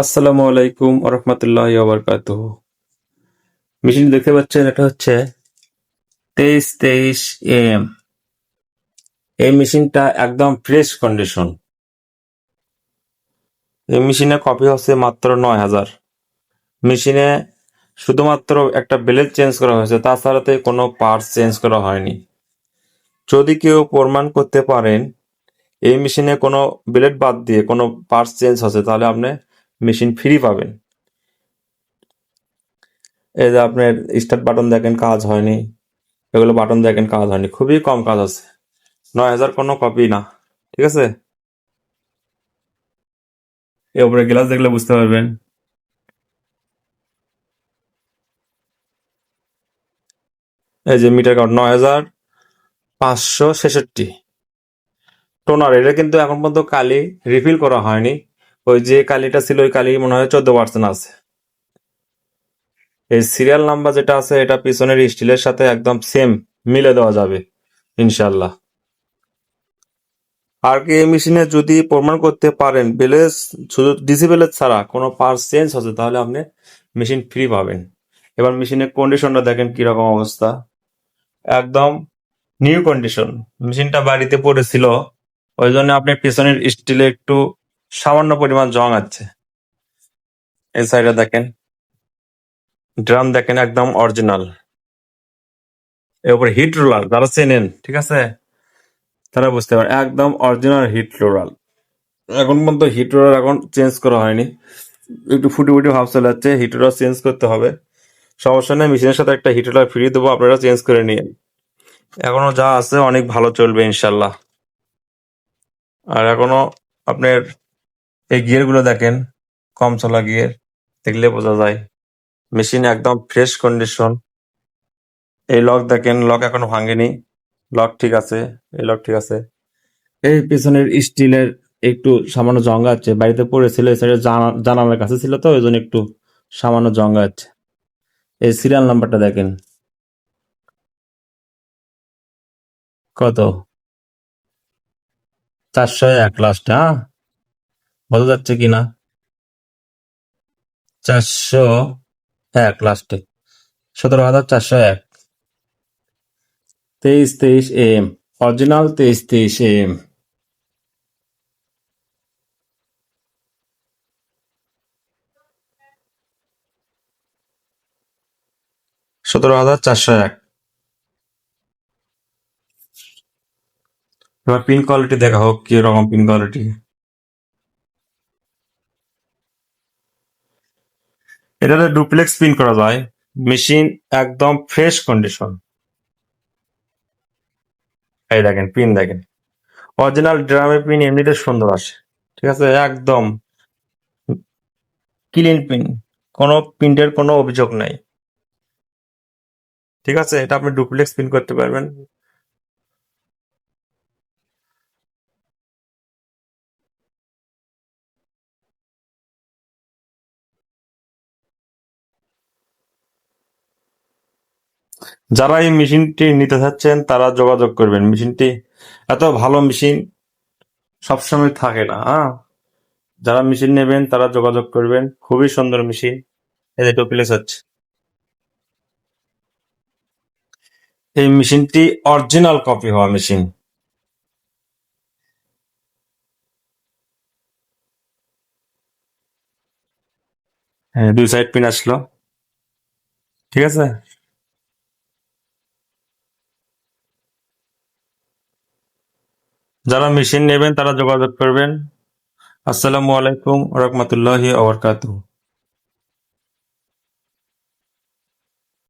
আসসালামু আলাইকুম রহমতুল্লাহ ওবরকাত মেশিন দেখতে পাচ্ছেন, এটা হচ্ছে তেইশ তেইশ এম এই মেশিনটা একদম ফ্রেশ কন্ডিশন। এই মেশিনে কপি হচ্ছে মাত্র নয় হাজার। মেশিনে শুধুমাত্র একটা ব্লেড চেঞ্জ করা হয়েছে তাছাড়াতে কোনো পার্টস চেঞ্জ করা হয়নি। যদি কেউ প্রমাণ করতে পারেন, এই মেশিনে কোনো ব্লেড বাদ দিয়ে কোনো পার্টস চেঞ্জ হচ্ছে, তাহলে আপনি মেশিন ফ্রি পাবেন। এই যে আপনার স্টার্ট বাটন দেখেন, কাজ হয়নি। এগুলো বাটন দেখেন, কাজ হয়নি। খুবই কম কাজ আছে। নয় হাজার কোনো কপি না, ঠিক আছে? এর উপরে গ্লাস দেখলে বুঝতে পারবেন। এই যে মিটার কাউন্ট নয় হাজার পাঁচশো ছেষট্টি। টোনার এটা কিন্তু এখন পর্যন্ত কালি রিফিল করা হয়নি। ওই যে কালিটা ছিল, ওই কালি মনে হয় চোদ্দ পার্সেন্ট আছে। এই সিরিয়াল নাম্বার যেটা আছে, এটা পিছনের স্টিলের সাথে একদম সেম মিলে দেওয়া যাবে ইনশাল্লাহ আর কি এই মেশিনে যদি প্রমাণ করতে পারেন বেলেস শুধু ডিসি বেলেস ছাড়া কোনো পার্টস চেঞ্জ হচ্ছে, তাহলে আপনি মেশিন ফ্রি পাবেন। এবার মেশিনের কন্ডিশনটা দেখেন কীরকম অবস্থা। একদম নিউ কন্ডিশন মেশিনটা বাড়িতে পড়েছিল, ওই জন্য আপনি পিছনের স্টিলে একটু সামান্য পরিমাণ জং আছে। এই সাইডে দেখেন। ড্রাম দেখেন একদম অরিজিনাল এর উপরে হিট রোলার যারা চেনেন, ঠিক আছে? তারা বুঝতে পারে একদম অরিজিনাল হিট রোলার এখন পর্যন্ত হিট রোলার এখন চেঞ্জ করা হয়নি। একটু ফুটি ফুটি ভাব চলে যাচ্ছে হিট রোলার চেঞ্জ করতে হবে। সমস্যা নেই মেশিনের সাথে একটা হিট রোলার ফ্রি দেবো, আপনারা চেঞ্জ করে নিন। এখনও যা আছে, অনেক ভালো চলবে, ইনশাল্লাহ। আর এখনও আপনার এই গিয়ারগুলো দেখেন, কম চলা গিয়ার দেখলে বোঝা যায়। মেশিন একদম ফ্রেশ কন্ডিশন এই লক দেখেন লক এখনও ভাঙেনি। লক ঠিক আছে, এই লক ঠিক আছে। এই পিছনের স্টিলের একটু সামান্য জঙ্গা আছে। বাড়িতে পড়েছিল সাইডে জানালার কাছে ছিল তো ওই জন্য একটু সামান্য জঙ্গা আছে। এই সিরিয়াল নাম্বারটা দেখেন। কত? চারশো এক লাস্ট হ্যাঁ? বোঝা যাচ্ছে কিনা? চারশো এক লাস্টে সতেরো হাজার চারশো এক। তেইশ তেইশ এম অরিজিনাল তেইশ তেইশ এম সতেরো হাজার চারশো এক। এবার পিন কোয়ালিটি দেখা হোক কি রকম পিন কোয়ালিটি এটাতে ডুপ্লেক্স পিন করা যায়। মেশিন একদম ফ্রেশ কন্ডিশন এই দেখেন পিন দেখেন। অরিজিনাল ড্রামের পিন এমনিতে সুন্দর আসে। ঠিক আছে? একদম ক্লিন পিন কোনো প্রিন্টের কোনো অভিযোগ নাই। ঠিক আছে? এটা আপনি ডুপ্লেক্স পিন করতে পারবেন। যারা এই মেশিনটি নিতে চাচ্ছেন, তারা যোগাযোগ করবেন। মেশিনটি এত ভালো মেশিন সবসময় থাকে না হ্যাঁ? যারা মেশিন নেবেন, তারা যোগাযোগ করবেন। খুবই সুন্দর মেশিন। যে ডুপ্লেক্স হচ্ছে। এই মেশিনটি অরিজিনাল কপি হওয়া মেশিন। হ্যাঁ দুই সাইড পিন আসলো। ঠিক আছে? যারা মেশিন নেবেন তারা যোগাযোগ করবেন। আসসালামু আলাইকুম রহমতুল্লাহি আবরকাতুহ